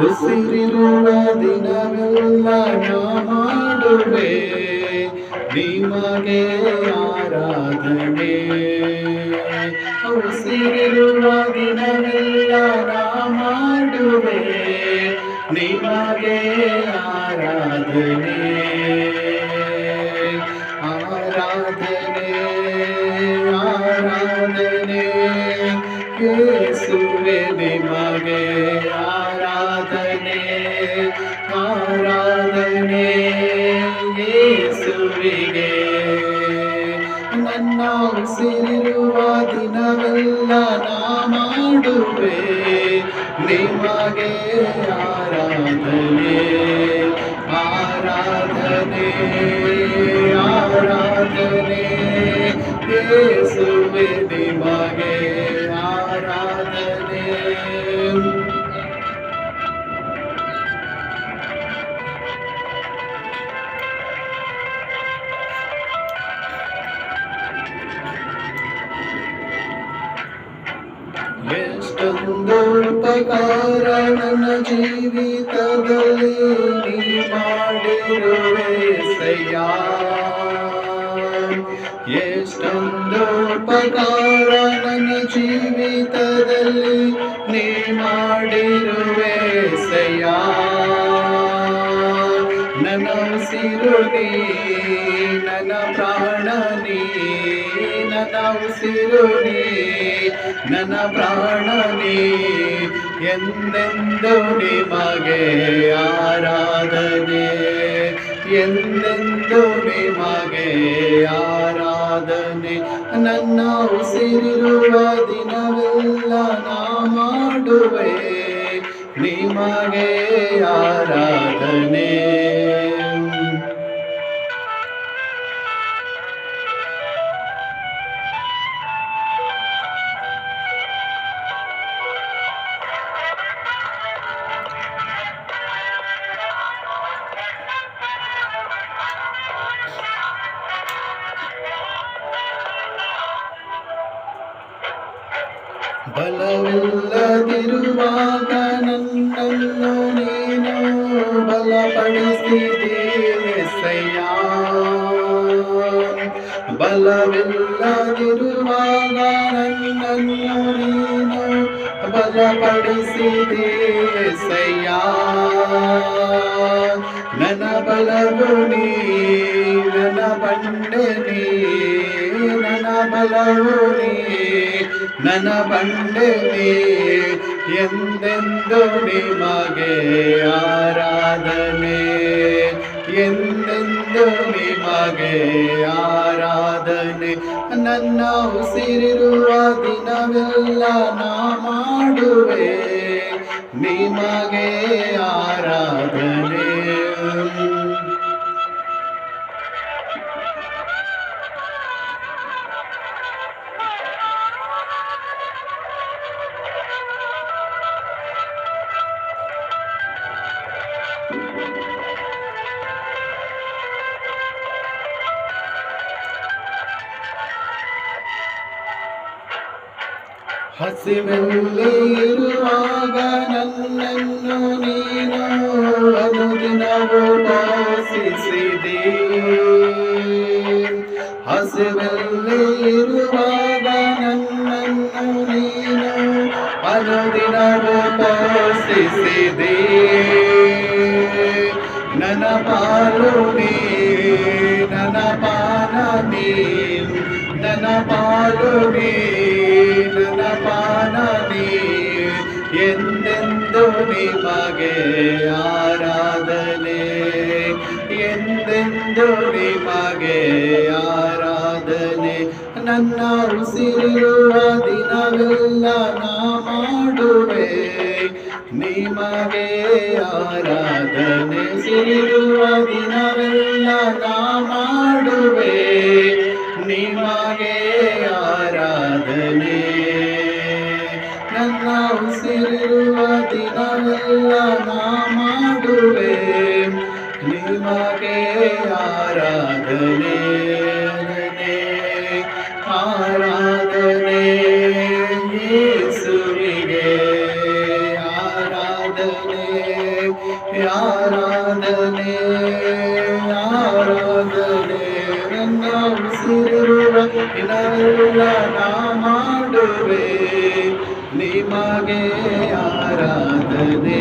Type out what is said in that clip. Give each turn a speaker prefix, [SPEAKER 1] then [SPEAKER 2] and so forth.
[SPEAKER 1] ಉಸಿರಿರುವ ದಿನವೆಲ್ಲ ಮಾಡುವೆ. ನಿಮಗೆ ಆರಾಧನೆ. ಉಸಿರಿರುವ ದಿನವೆಲ್ಲ ಮಾಡುವೆ. ನಿಮಗೆ ಆರಾಧನೆ. ಆರಾಧನೆ ಆರಾಧನೆ. ಕೇಸುವೆ ನಿಮಗೆ ಆರಾಧನೆ ಯೇಸುವಿಗೆ ನನ್ನ ಉಸಿರಿರುವ ದಿನವೆಲ್ಲ ನಾ ಮಾಡುವೆ. ನಿಮಗೆ ಆರಾಧನೆ ಆರಾಧನೆ ಆರಾಧನೆ. ಯೇಸುವೆ ನನ್ನ ಜೀವಿತದಲ್ಲಿ ನೀ ಮಾಡಿರುವೆ ಸಯ್ಯ. ಎಷ್ಟೊಂದೋಪಕಾರ ನನ್ನ ಜೀವಿತದಲ್ಲಿ ನೀ ಮಾಡಿರುವೆ ಸಯ್ಯ. ನನ್ನ ಉಸಿರು ನೀ, ನನ್ನ ಪ್ರಾಣ ನೀ ನನ್ನ ಉಸಿರು ನೀ, ನನ್ನ ಪ್ರಾಣ ನೀ, ಎಂದೆಂದು ನಿಮಗೆ ಆರಾಧನೆ, ಎಂದೆಂದು ನಿಮಗೆ ಆರಾಧನೆ. ನನ್ನ ಉಸಿರಿರುವ ದಿನವೆಲ್ಲ ನಾ ಮಾಡುವೆ, ನಿಮಗೆ ಆರಾಧನೆ. ಬಲವಿಲ್ಲದಿರುವಾಗ ನನ್ನನ್ನು ನೀನು ಬಲಪಡಿಸಿದೀಸಯ್ಯ ಬಲವಿಲ್ಲದಿರುವಾಗ ನನ್ನನ್ನು ನೀನು ಬಲಪಡಿಸಿದೀಸಯ್ಯ ನನ್ನ ಬಲವು ನೀ ನನ್ನ ಬಂಡೆ ನೀ ನನ್ನ ಬಲವು ನೀ ನನ್ನ ಬಂಡೆ ಎಂದೆಂದು ನಿಮಗೆ ಆರಾಧನೆ? ಎಂದೆಂದು ನಿಮಗೆ ಆರಾಧನೆ? ನನ್ನ ಉಸಿರಿರುವ ದಿನವೆಲ್ಲ ನಾ ಮಾಡುವೆ, ನಿಮಗೆ ಆರಾಧನೆ. ಹಸಿವೆಲ್ಲಿ ಇರುವಾಗ ನನ್ನನ್ನು ನೀನು ಅನುದಿನವೂ ಪೋಷಿಸಿದೆ ಹಸಿವೆಲ್ಲಿ ಇರುವಾಗ ನನ್ನನ್ನು ನೀನು ಅನುದಿನವೂ ಪೋಷಿಸಿದೆ ಪಾಲು ನೀ ನನ್ನ ಪಾಲ ನೀ ನನ್ನ ಪಾಲು ನೀ ನಿಮಗೆ ಆರಾಧನೆ. ಎಂದೆಂದು ನಿಮಗೆ ಆರಾಧನೆ. ನನ್ನ ಉಸಿರಿರುವ ದಿನವೆಲ್ಲ ನಾ ಮಾಡುವೆ. ನಿಮಗೆ ಆರಾಧನೆ. ಸಿರಿರುವ ದಿನವೆಲ್ಲ ನಾ ಮಾಡುವೆ. ನಿಮಗೆ ಆರಾಧನೆ. ಉಸಿರಿರುವ ದಿನವೆಲ್ಲ ನಾ ಮಾಡುವೆ ನಿಮಗೆ ಆರಾಧನೆ ಆರಾಧನೆ ಯೇಸುವಿಗೆ ಆರಾಧನೆ ಆರಾಧನೆ ಆರಾಧನೆ ಆರಾಧನೆ ನನ್ನ ಉಸಿರಿರುವ ದಿನವೆಲ್ಲ ನಾ ಮಾಡುವೆ ನಿಮಗೆ ಆರಾಧನೆ